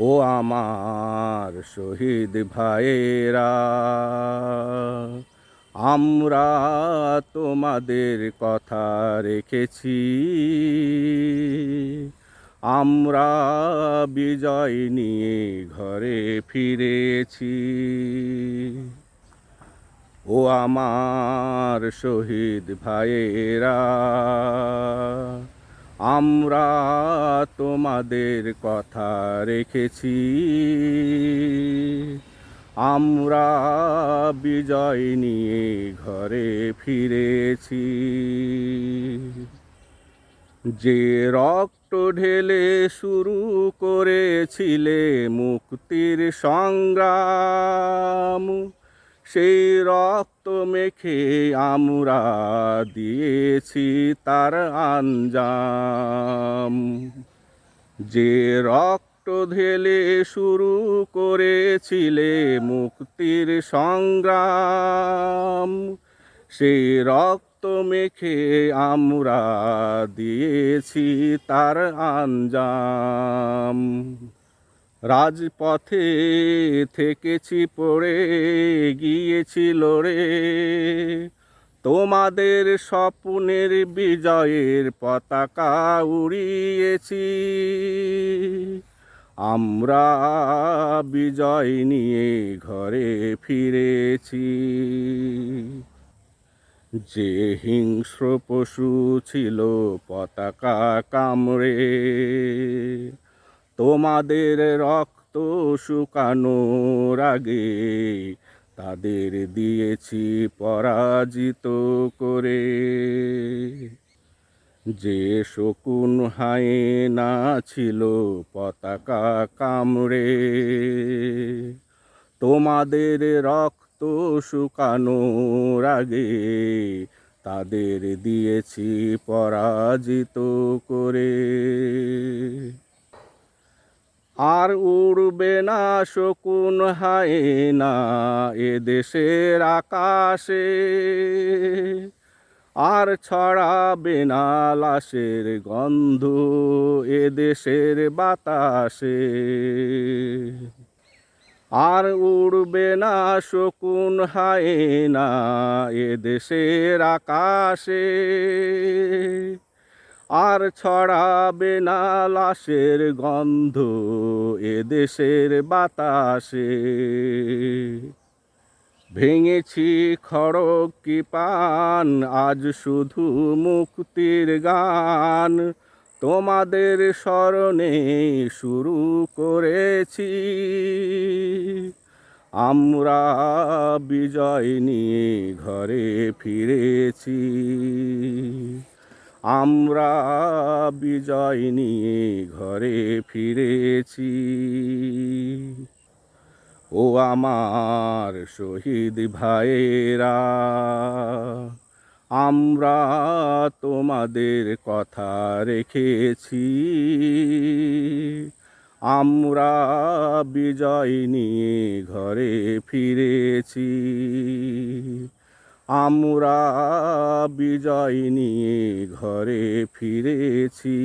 ও আমার শহীদ ভাইয়েরা, আমরা তোমাদের কথা রেখেছি। আমরা বিজয় নিয়ে ঘরে ফিরেছি। ও আমার শহীদ ভাইয়েরা আমরা তোমাদের কথা রেখেছি। আমরা বিজয় নিয়ে ঘরে ফিরেছি। যে রক্ত ঢেলে শুরু করেছিলে মুক্তির সংগ্রাম সেই রক্ত মেখে আমরা দিয়েছি তার আঞ্জাম। যে রক্ত ঢেলে শুরু করেছিলে মুক্তির সংগ্রাম, সেই রক্ত মেখে আমরা দিয়েছি তার আঞ্জাম। রাজপথে থেকেছি, পড়ে গিয়েছি রে তোমাদের স্বপ্নের বিজয়ের পতাকা উড়িয়েছি। আমরা বিজয় নিয়ে ঘরে ফিরেছি। যে হিংস্র পশু ছিল পতাকা কামড়ে তোমাদের রক্ত শুকানোর আগে তাদের দিয়েছি পরাজিত করে। যে শকুন হায়না ছিল পতাকা কামড়ে, তোমাদের রক্ত শুকানোর আগে তাদের দিয়েছি পরাজিত করে। আর উড়বে না শকুন হায়না এ দেশের আকাশে। আর ছড়াবে না লাশের গন্ধ এ দেশের বাতাসে। আর উড়বে না শকুন হায়না এ দেশের আকাশে। আর ছড়াবে না লাশের গন্ধ এ দেশের বাতাসে। ভেঙেছি খড়ক কি পান, আজ শুধু মুক্তির গান। তোমাদের স্মরণে শুরু করেছি। আমরা বিজয় নিয়ে ঘরে ফিরেছি। আমরা বিজয় নিয়ে ঘরে ফিরেছি। ও আমার শহীদ ভাইয়েরা, আমরা তোমাদের কথা রেখেছি। আমরা বিজয় নিয়ে ঘরে ফিরেছি। আমরা বিজয় নিয়ে ঘরে ফিরেছি।